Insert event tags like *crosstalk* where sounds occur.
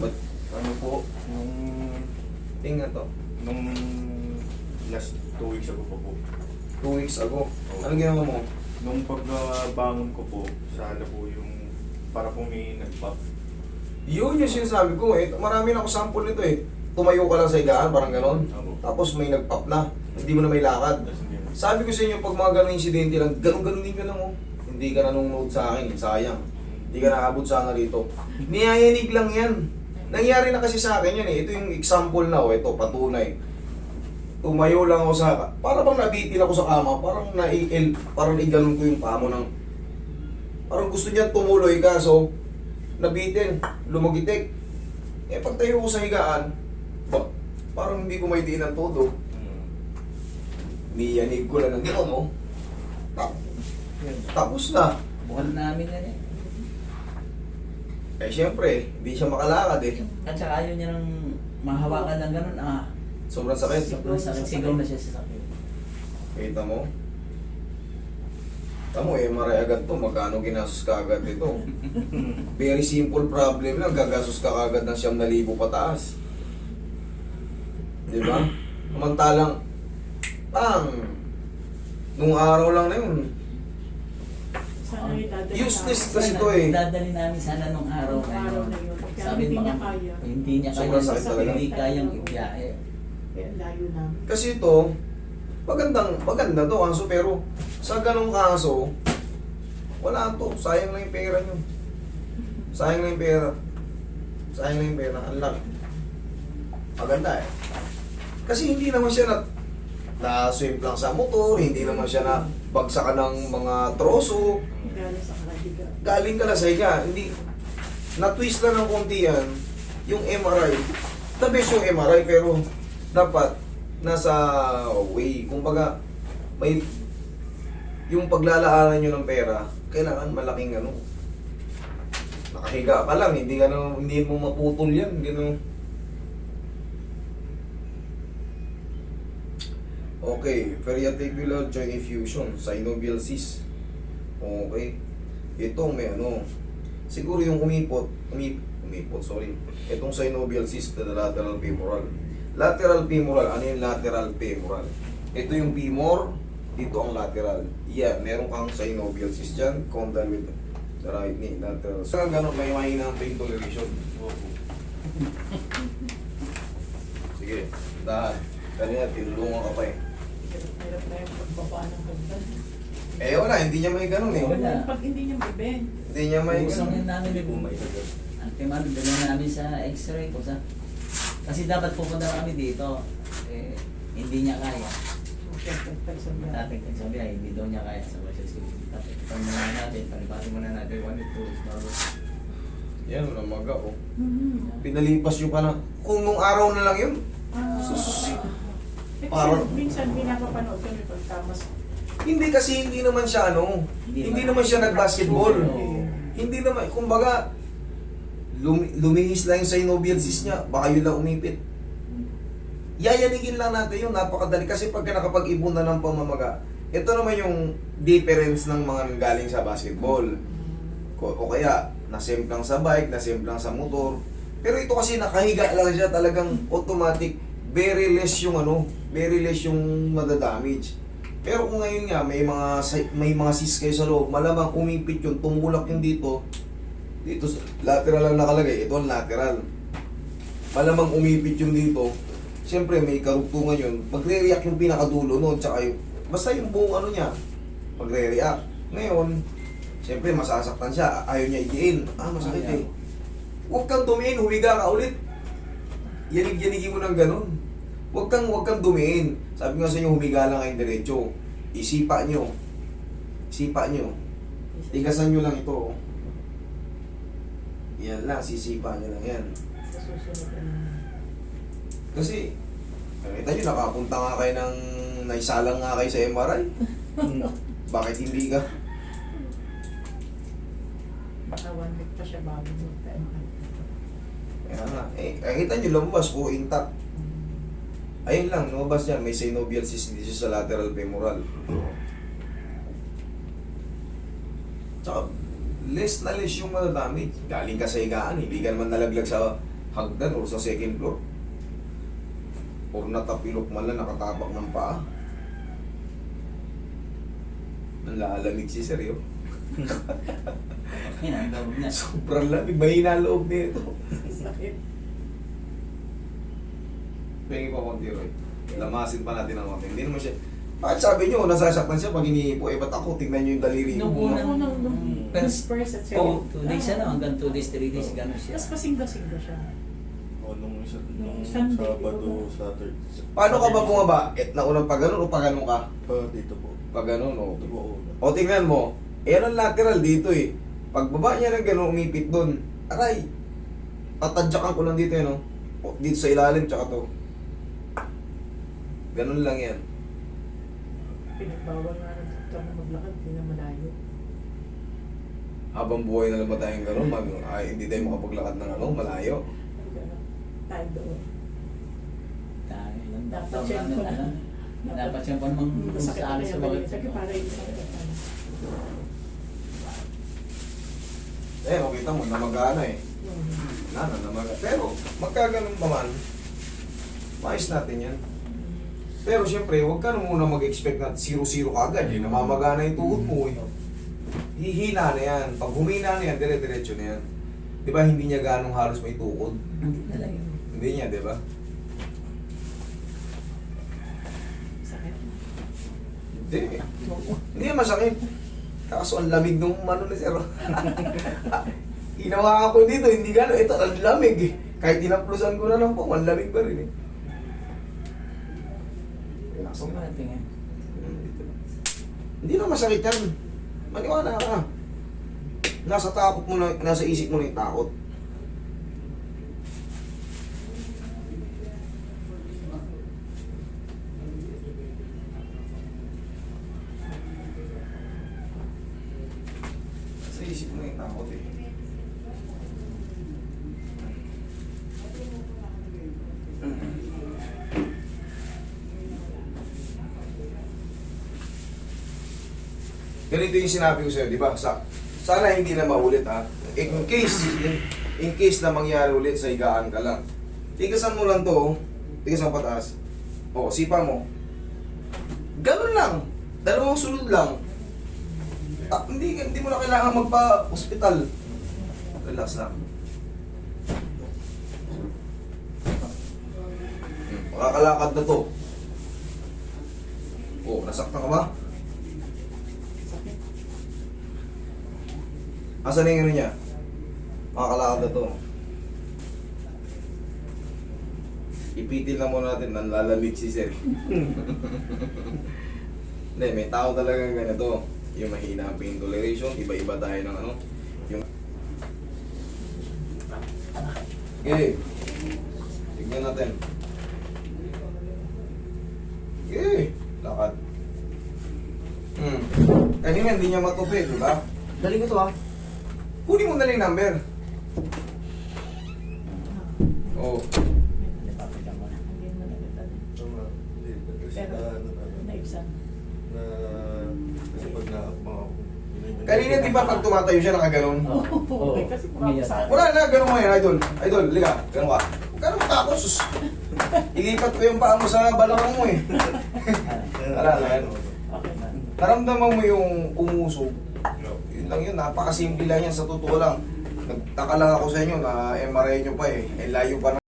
Ba't, ano po, nung, Tingnan to. nung last two weeks ago pa po. Two weeks ago. Oo. Anong ginawa mo? Nung pagbangon ko po, sana po yung, para po may nag-pop. Yun yung sinasabi ko eh. Marami na ako sample nito eh. Tumayo ka lang sa higaan, parang ganon. Opo. Tapos may nag-pop na. Hindi mo na may lakad. Tapos hindi na. Sabi ko sa inyo, pag mga ganong insidente lang, ganun-ganun din ka lang oh. Hindi ka nanonood sa akin, sayang. Hindi ka nakabot sana rito. Niyayanig lang yan. Nangyari na kasi sa akin yan eh. Ito yung example na oh, ito, patunay. Tumayo lang ako sa, para bang nabitin ako sa kama, parang naiil, parang iganon ko yung paa mo ng, parang gusto niya tumuloy ka, so, nabitin, lumagitik. Eh, pag tayo ko sa higaan, ba, parang hindi ko may ng todo. Mm. Niyanig ko lang ng gano'n, oh. Ta- tapos na. Bukan namin yan eh. Eh, syempre, hindi siya makalakad eh. At saka ayaw niya ng mahawakan ng ganun. Ah, Sobrang sakit. sobrang sakit. Sigaw na siya sa sakit. Kita mo? Kita mo, MRI agad to. Magkano ginastos ka agad ito? *laughs* Very simple problem lang. Gagastos ka agad ng siyam na libo pataas. Di ba? Samantalang, pang, nung araw lang na yun, Sana idadali Useless namin. kasi to eh. Dadali namin sana nung araw Nung na araw yun. na yun. Kaya Sabi hindi baka niya kaya. Hindi niya kaya. Sobrang sakit talaga. Hindi kayang ibiyahe. Kaya layo namin. Kasi ito, magandang, maganda to kaso pero sa ganong kaso, wala to. Sayang lang yung pera nyo. Sayang lang yung pera. Sayang lang yung pera. Ang laki. Maganda eh. Kasi hindi naman siya na na-swim lang sa motor, hindi naman siya na bagsakan ng mga troso, Galing sa Kaladiga. galing ka na sa higa, hindi, na-twist lang ng konti yan, yung MRI, the best yung MRI, pero dapat nasa way, kumbaga, may, yung paglalaanan nyo ng pera, kailangan malaking ano, nakahiga ka lang, hindi ka na, hindi mo maputol yan, gano'n. Okay, periarticular joint effusion, synovial cyst. Okay. Ito may ano, siguro yung umipot, umip, umipot, sorry. Itong synovial cyst na lateral femoral. Lateral femoral, ano yung lateral femoral? Ito yung femur, dito ang lateral. Yeah, meron kang synovial cyst dyan, condyle with the right knee, lateral. So, ganun, may mahina ang pain toleration. Opo. *laughs* Sige, dahan. Kanina, tinulungan ka pa eh. Hirap na yung pagbaba ng hagdan. Eh wala, hindi niya may ganun eh. Wala. Pag hindi niya bibend. Hindi niya may Usangin ganun. namin ni Bumay. Ang timado, dala namin sa x-ray ko sa... Kasi dapat pupunta kami dito. Eh, hindi niya kaya. Dating nagsabi ay hindi daw niya kaya sa West City. Tapos pag muna natin, palipasin muna natin, one or two weeks bago. Yan, namaga oh. Mhm. Pinalipas yung pa na. Kung nung araw na lang yun, Ah, Sus. okay. Eh, Parang- minsan, minsan pinapapanood kami pag tamas. Hindi kasi hindi naman siya ano, Hindi hindi, naman. siya nag-basketball. Oo. Hindi naman, kumbaga, lumi, lumihis lang yung synovial cyst niya, baka yun lang umipit. Yayanigin lang natin yun, napakadali. Kasi pagka nakapag-ipon na ng pamamaga, ito naman yung difference ng mga galing sa basketball. O, o kaya, nasemplang sa bike, nasemplang sa motor. Pero ito kasi nakahiga lang siya talagang automatic. Very less yung ano, very less yung madadamage. Pero kung ngayon nga, may mga may mga sis kayo sa loob, malamang umipit yun, tumulak yung dito. Dito, lateral lang nakalagay, ito ang lateral. Malamang umipit yung dito. Siyempre, may karugtungan yun. Magre-react yung pinakadulo nun, tsaka yung, basta yung buong ano niya, magre-react. Ngayon, siyempre masasaktan siya, ayaw niya idiin. Ah, masakit eh. Huwag kang dumiin, humiga ka ulit. Yanig-yanigin mo ng ganun. Huwag kang, huwag kang dumiin. Sabi nga sa inyo, humiga lang kayong diretso. Isipa nyo. Isipa nyo. Tigasan nyo lang ito. Yan lang, sisipa nyo lang yan. Kasi, nakita nyo, nakapunta nga kayo ng naisalang nga kayo sa MRI. *laughs* Bakit hindi ka? Baka one week pa siya bago mag-time. Kaya nga, eh, eh, kita nyo lumabas po intact. Ayun lang, lumabas yan, may synovial cyst dito sa lateral femoral. Tsaka, less na less yung madadamage. Galing ka sa higaan, hindi ka naman nalaglag sa hagdan o sa second floor. Or natapilok man lang nakatapak ng paa. Nalalamig si Seryo. *laughs* Sobrang lamig. Mahina ang loob nito. Sakit. *laughs* Pengi pa konti, Roy. Lamasin pa natin ang konti. Hindi naman siya... Bakit sabi nyo, nasasaktan siya pag hinihipo? Eh, ba't ako? Tingnan nyo yung daliri ko. Mga- unang- Nung nung First- first at Oh. Two days ano, hanggang two days, three days, gano'n siya. Tapos pasingga-singga siya. O nung isa, Nung Sabado? Saturday. Paano ka ba bumaba? Eh, naunang pag ganun o pag ganun ka? Pa dito po. Pag ganun o... Dito po. O tingnan mo, eh ang lateral dito eh. Pagbaba niya ng gano'n, umipit doon. Aray! Tatadyakan ko lang dito eh, no? O, dito sa ilalim, tsaka to. Ganun lang yan. Pinagbawal nga ng doktor na maglakad, hindi na malayo. Habang buhay na lang ba tayong gano'n, mag, ay, hindi tayo makapaglakad ng ano, malayo. Tayo doon. Dahil lang, Dapat dapat siya po. ano, dapat siya pa namang Masakit sa na alis sa yung mga balik. Sige, para isang ano. Eh, o kita mo, namagana eh. Yung Nana, namaga. Pero, magkaganon pa man, maayos natin yan. Pero siyempre, huwag ka na muna mag-expect na 0-0 kagad. Eh. Namamagana yung tuhod mo eh. Hihina na yan. Pag humina na yan, dire-diretso na yan. Di ba hindi niya ganong halos may tukod? Hindi talaga. Hindi niya, di ba? Sakit. Hindi. Hindi masakit. Kaso ang lamig nung ano na sir. *laughs* Ginawa ko dito, hindi gano'n. Ito, ang lamig eh. Kahit tinaplusan ko na lang po, ang lamig pa rin eh. Relax lang. natin yan. Hindi na masakit yan. Maniwala ka. Nasa takot mo na, nasa isip mo na yung takot. Nasa isip mo na yung takot eh. Ganito yung sinabi ko sa'yo, di ba? Sa, sana hindi na maulit ha. In case, in, in case na mangyari ulit sa higaan ka lang. Tigasan mo lang to, oh. tigasan pataas. O, sipa mo. Ganun lang. Dalawang sunod lang. Ah, hindi, hindi mo na kailangan magpa-hospital. Relax lang. Hmm, Makakalakad na to. Oh, nasaktan ka ba? Asan na yung ano niya? Makakalakad na to. Ipitil na muna natin, nanlalamig si Sir. *laughs* Hindi, may tao talagang ganito. Yung mahina ang pain toleration, iba-iba tayo ng ano. Yung... Okay. Tignan natin. Okay. Lakad. Hmm. Kanina hindi niya matupi, di ba? Dali ko to ah. Kunin mo na lang yung number. Oh. Naakma ako. Kanina di ba pag tumatayo siya nakaganon? Oo. Oo. Kasi Umiyak. sa Wala na, ganun mo yan, idol. Idol, liga, ganun ka. Huwag ka na matakot, sus. Ilipat ko yung paa mo sa balakang mo eh. *laughs* Wala na yan. Naramdaman mo yung umusog. Lang yun, napakasimple lang yan sa totoo lang. Nagtaka lang ako sa inyo na MRI nyo pa eh. Eh layo pa na